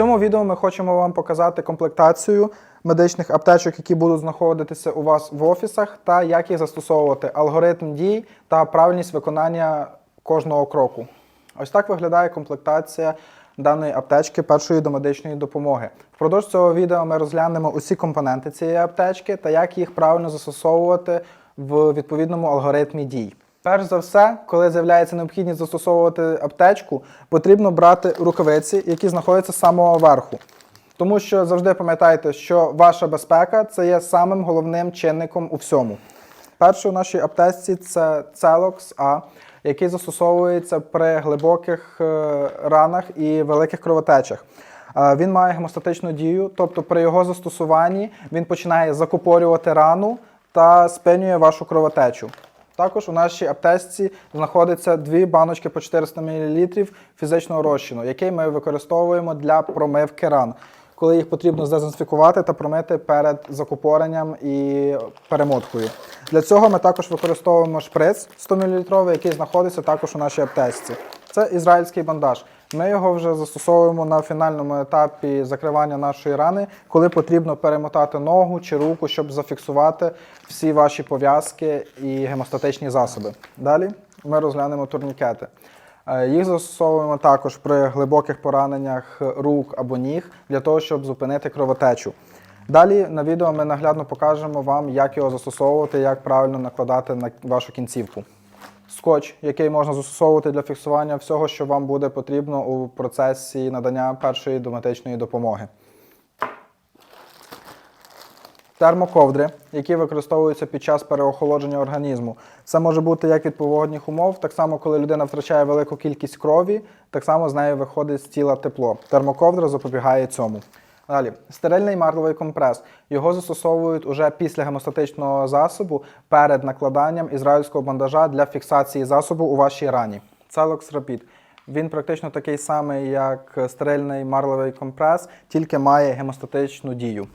цьому відео ми хочемо вам показати комплектацію медичних аптечок, які будуть знаходитися у вас в офісах, та як їх застосовувати, алгоритм дій та правильність виконання кожного кроку. Ось так виглядає комплектація даної аптечки першої домедичної допомоги. Впродовж цього відео ми розглянемо усі компоненти цієї аптечки та як їх правильно застосовувати в відповідному алгоритмі дій. Перш за все, коли з'являється необхідність застосовувати аптечку, потрібно брати рукавиці, які знаходяться з самого верху. Тому що завжди пам'ятайте, що ваша безпека це є самим головним чинником у всьому. Перший у нашій аптечці це Celox A, який застосовується при глибоких е, ранах і великих кровотечах. Е, Він має гемостатичну дію, тобто при його застосуванні він починає закупорювати рану та спинює вашу кровотечу. Також у нашій аптечці знаходиться дві баночки по 400 мл фізичного розчину, який ми використовуємо для промивки ран, коли їх потрібно здезінфікувати та промити перед закупоренням і перемоткою. Для цього ми також використовуємо шприц 100 мл, який знаходиться також у нашій аптечці. Це ізраїльський бандаж. Ми його вже застосовуємо на фінальному етапі закривання нашої рани, коли потрібно перемотати ногу чи руку, щоб зафіксувати всі ваші пов'язки і гемостатичні засоби. Далі ми розглянемо турнікети. Е, Їх застосовуємо також при глибоких пораненнях рук або ніг для того, щоб зупинити кровотечу. Далі на відео ми наглядно покажемо вам, як його застосовувати, як правильно накладати на вашу кінцівку. Скотч, який можна застосовувати для фіксування всього, що вам буде потрібно у процесі надання першої доматичної допомоги. Термоковдри, які використовуються під час переохолодження організму. Це може бути як від погодних умов, так само, коли людина втрачає велику кількість крові, так само з нею виходить з тіла тепло. Термоковдра запобігає цьому. Далі, стерильний марловий компрес. Його застосовують уже після гемостатичного засобу перед накладанням ізраїльського бандажа для фіксації засобу у вашій рані. Celox Rapid. Він практично такий самий, як стерильний марловий компрес, тільки має гемостатичну дію.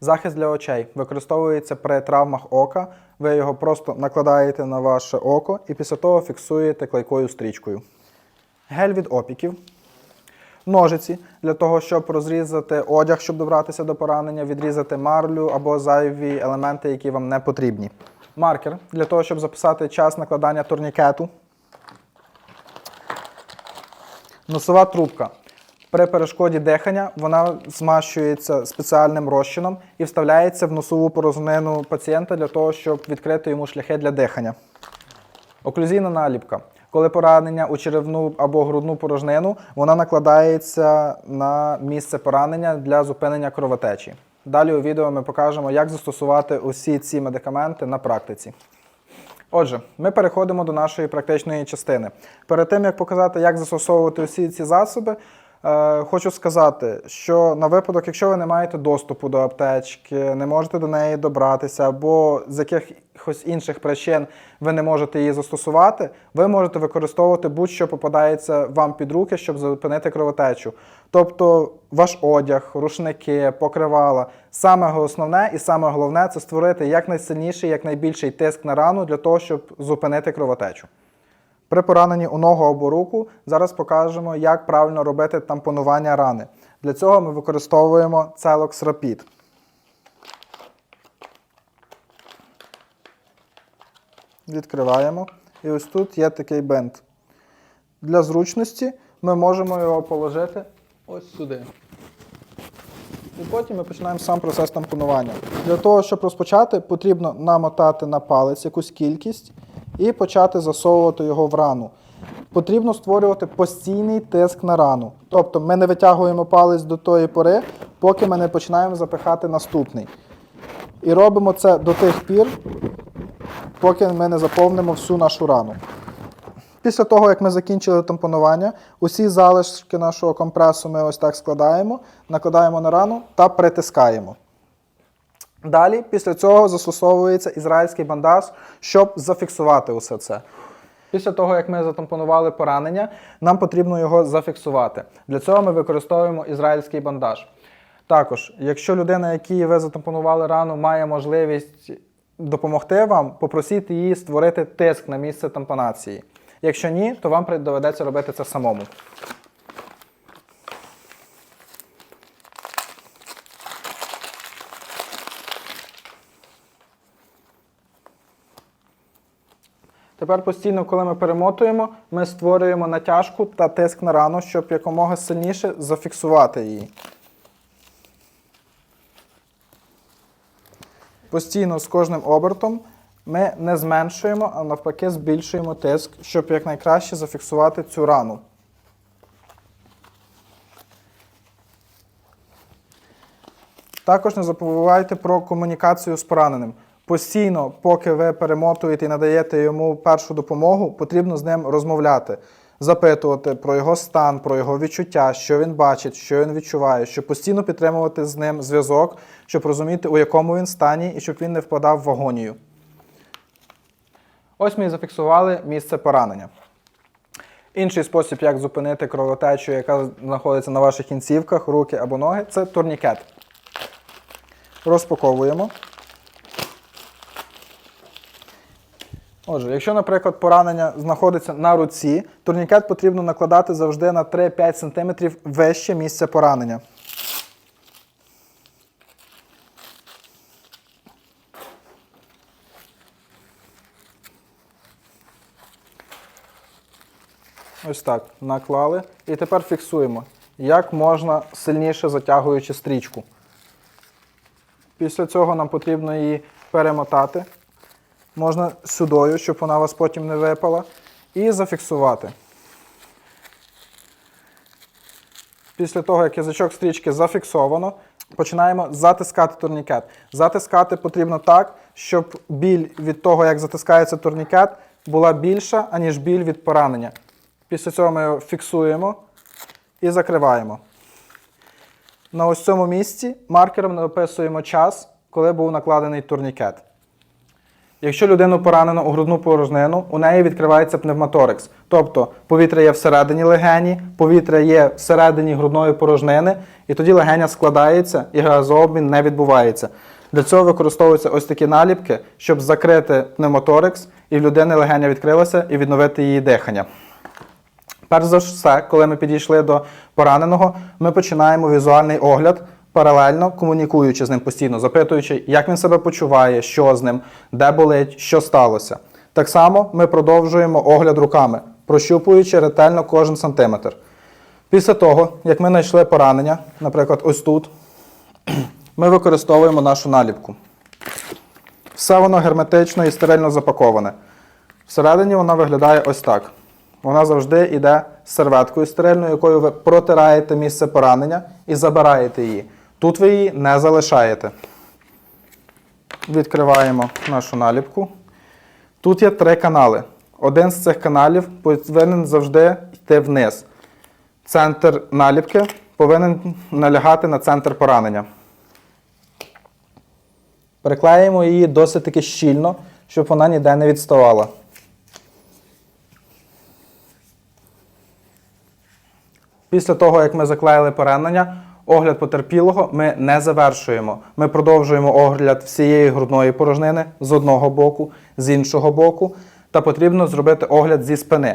Захист для очей використовується при травмах ока. Ви його просто накладаєте на ваше око і після того фіксуєте клейкою стрічкою. Гель від опіків. Ножиці для того, щоб розрізати одяг, щоб добратися до поранення, відрізати марлю або зайві елементи, які вам не потрібні. Маркер для того, щоб записати час накладання турнікету. Носова трубка. При перешкоді дихання вона змащується спеціальним розчином і вставляється в носову порожнину пацієнта для того, щоб відкрити йому шляхи для дихання. Оклюзійна наліпка. Коли поранення у черевну або грудну порожнину, вона накладається на місце поранення для зупинення кровотечі. Далі у відео ми покажемо, як застосувати усі ці медикаменти на практиці. Отже, ми переходимо до нашої практичної частини. Перед тим як показати, як застосовувати усі ці засоби, е, хочу сказати, що на випадок, якщо ви не маєте доступу до аптечки, не можете до неї добратися, або з якихось інших причин ви не можете її застосувати, ви можете використовувати будь-що попадається вам під руки, щоб зупинити кровотечу. Тобто ваш одяг, рушники, покривала. Саме основне і саме головне це створити якнайсильніший, якнайбільший тиск на рану для того, щоб зупинити кровотечу. При пораненні у ногу або руку зараз покажемо, як правильно робити тампонування рани. Для цього ми використовуємо Celox Rapid. Відкриваємо. І ось тут є такий бинт. Для зручності ми можемо його положити ось сюди. І потім ми починаємо сам процес тампонування. Для того, щоб розпочати, потрібно намотати на палець якусь кількість і почати засовувати його в рану. Потрібно створювати постійний тиск на рану. Тобто ми не витягуємо палець до тої пори, поки ми не починаємо запихати наступний. І робимо це до тих пір, поки ми не заповнимо всю нашу рану. Після того, як ми закінчили тампонування, усі залишки нашого компресу ми ось так складаємо, накладаємо на рану та притискаємо. Далі, після цього застосовується ізраїльський бандаж, щоб зафіксувати усе це. Після того, як ми затампонували поранення, нам потрібно його зафіксувати. Для цього ми використовуємо ізраїльський бандаж. Також, якщо людина, якій ви затампонували рану, має можливість допомогти вам, попросіть її створити тиск на місце тампонації. Якщо ні, то вам доведеться робити це самому. Тепер постійно, коли ми перемотуємо, ми створюємо натяжку та тиск на рану, щоб якомога сильніше зафіксувати її. Постійно з кожним обертом ми не зменшуємо, а навпаки збільшуємо тиск, щоб якнайкраще зафіксувати цю рану. Також не забувайте про комунікацію з пораненим. Постійно, поки ви перемотуєте і надаєте йому першу допомогу, потрібно з ним розмовляти, запитувати про його стан, про його відчуття, що він бачить, що він відчуває, щоб постійно підтримувати з ним зв'язок, щоб розуміти, у якому він стані, і щоб він не впадав в агонію. Ось ми і зафіксували місце поранення. Інший спосіб, як зупинити кровотечу, яка знаходиться на ваших кінцівках, руки або ноги, це турнікет. Розпаковуємо. Отже, якщо, наприклад, поранення знаходиться на руці, турнікет потрібно накладати завжди на 3-5 см вище місця поранення. Ось так, наклали. І тепер фіксуємо, як можна сильніше затягуючи стрічку. Після цього нам потрібно її перемотати. Можна сюдою, щоб вона вас потім не випала. І зафіксувати. Після того, як язичок стрічки зафіксовано, починаємо затискати турнікет. Затискати потрібно так, щоб біль від того, як затискається турнікет, була більша, аніж біль від поранення. Після цього ми його фіксуємо і закриваємо. На ось цьому місці маркером написуємо час, коли був накладений турнікет. Якщо людину поранено у грудну порожнину, у неї відкривається пневмоторикс. Тобто повітря є всередині легені, повітря є всередині грудної порожнини, і тоді легеня складається і газообмін не відбувається. Для цього використовуються ось такі наліпки, щоб закрити пневмоторикс, і в людини легеня відкрилася і відновити її дихання. Перш за все, коли ми підійшли до пораненого, ми починаємо візуальний огляд, паралельно комунікуючи з ним постійно, запитуючи, як він себе почуває, що з ним, де болить, що сталося. Так само ми продовжуємо огляд руками, прощупуючи ретельно кожен сантиметр. Після того, як ми знайшли поранення, наприклад, ось тут, ми використовуємо нашу наліпку. Все воно герметично і стерильно запаковане. Всередині вона виглядає ось так. Вона завжди йде з серветкою стерильною, якою ви протираєте місце поранення і забираєте її. Тут ви її не залишаєте. Відкриваємо нашу наліпку. Тут є три канали. Один з цих каналів повинен завжди йти вниз. Центр наліпки повинен налягати на центр поранення. Приклеїмо її досить таки щільно, щоб вона ніде не відставала. Після того, як ми заклеїли поранення, огляд потерпілого ми не завершуємо. Ми продовжуємо огляд всієї грудної порожнини з одного боку, з іншого боку, та потрібно зробити огляд зі спини.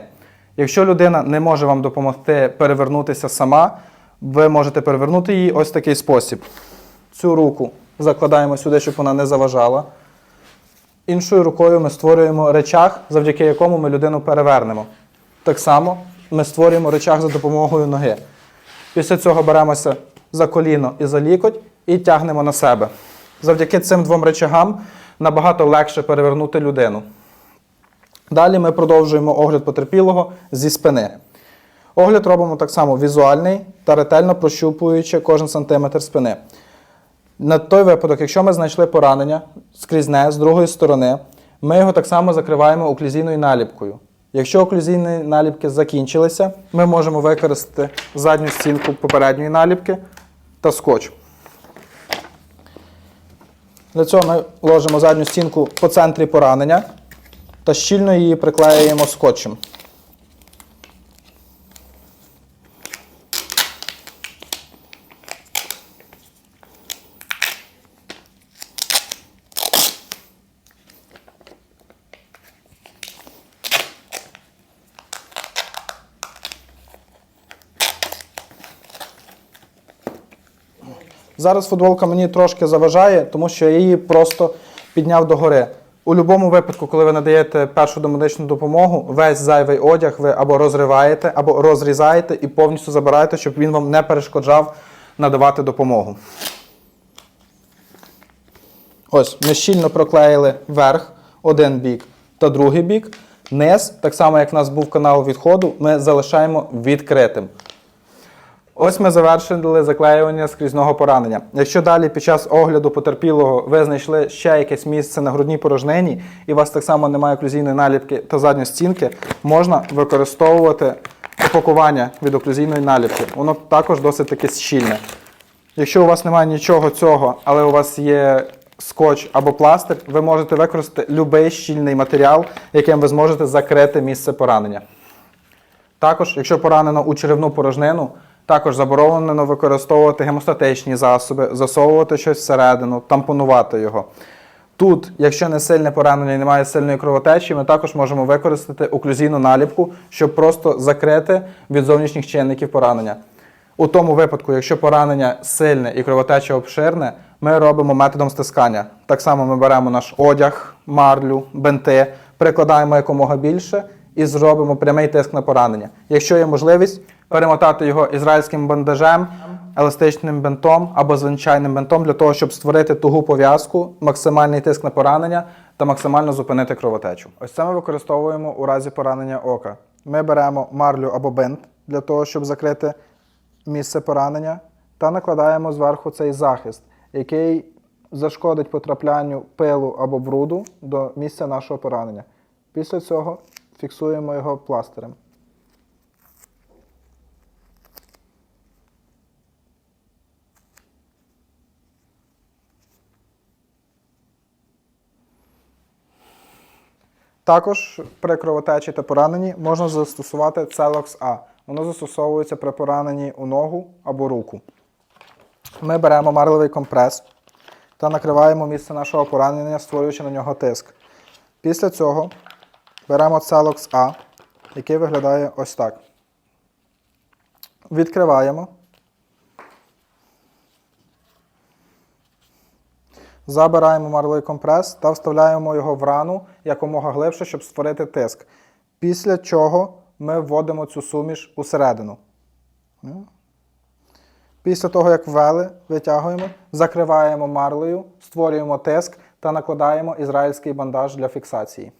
Якщо людина не може вам допомогти перевернутися сама, ви можете перевернути її ось такий спосіб. Цю руку закладаємо сюди, щоб вона не заважала. Іншою рукою ми створюємо речах, завдяки якому ми людину перевернемо. Так само ми створюємо речах за допомогою ноги. Після цього беремося за коліно і за лікоть і тягнемо на себе. Завдяки цим двом речагам набагато легше перевернути людину. Далі ми продовжуємо огляд потерпілого зі спини. Огляд робимо так само візуальний та ретельно прощупуючи кожен сантиметр спини. На той випадок, якщо ми знайшли поранення скрізне з другої сторони, ми його так само закриваємо оклюзійною наліпкою. Якщо оклюзійні наліпки закінчилися, ми можемо використати задню стінку попередньої наліпки та скотч. Для цього ми ложимо задню стінку по центрі поранення та щільно її приклеюємо скотчем. Зараз футболка мені трошки заважає, тому що я її просто підняв догори. У будь-якому випадку, коли ви надаєте першу домедичну допомогу, весь зайвий одяг ви або розриваєте, або розрізаєте і повністю забираєте, щоб він вам не перешкоджав надавати допомогу. Ось, ми щільно проклеїли верх, один бік та другий бік. Низ, так само як в нас був канал відходу, ми залишаємо відкритим. Ось ми завершили заклеювання скрізного поранення. Якщо далі під час огляду потерпілого ви знайшли ще якесь місце на грудній порожнині, і у вас так само немає оклюзійної наліпки та задньої стінки, можна використовувати опакування від оклюзійної наліпки. Воно також досить таки щільне. Якщо у вас немає нічого цього, але у вас є скотч або пластир, ви можете використати будь-який щільний матеріал, яким ви зможете закрити місце поранення. Також, якщо поранено у черевну порожнину, також заборонено використовувати гемостатичні засоби, засовувати щось всередину, тампонувати його. Тут, якщо не сильне поранення і немає сильної кровотечі, ми також можемо використати оклюзійну наліпку, щоб просто закрити від зовнішніх чинників поранення. У тому випадку, якщо поранення сильне і кровотеча обширне, ми робимо методом стискання. Так само ми беремо наш одяг, марлю, бенти, прикладаємо якомога більше і зробимо прямий тиск на поранення. Якщо є можливість, перемотати його ізраїльським бандажем, еластичним бинтом або звичайним бинтом для того, щоб створити тугу пов'язку, максимальний тиск на поранення та максимально зупинити кровотечу. Ось це ми використовуємо у разі поранення ока. Ми беремо марлю або бинт для того, щоб закрити місце поранення, та накладаємо зверху цей захист, який зашкодить потраплянню пилу або бруду до місця нашого поранення. Після цього фіксуємо його пластирем. Також при кровотечі та пораненні можна застосувати Целокс А. Воно застосовується при пораненні у ногу або руку. Ми беремо марлевий компрес та накриваємо місце нашого поранення, створюючи на нього тиск. Після цього беремо Целокс А, який виглядає ось так. Відкриваємо. Забираємо марлевий компрес та вставляємо його в рану якомога глибше, щоб створити тиск. Після чого ми вводимо цю суміш усередину. Після того, як ввели, витягуємо, закриваємо марлею, створюємо тиск та накладаємо ізраїльський бандаж для фіксації.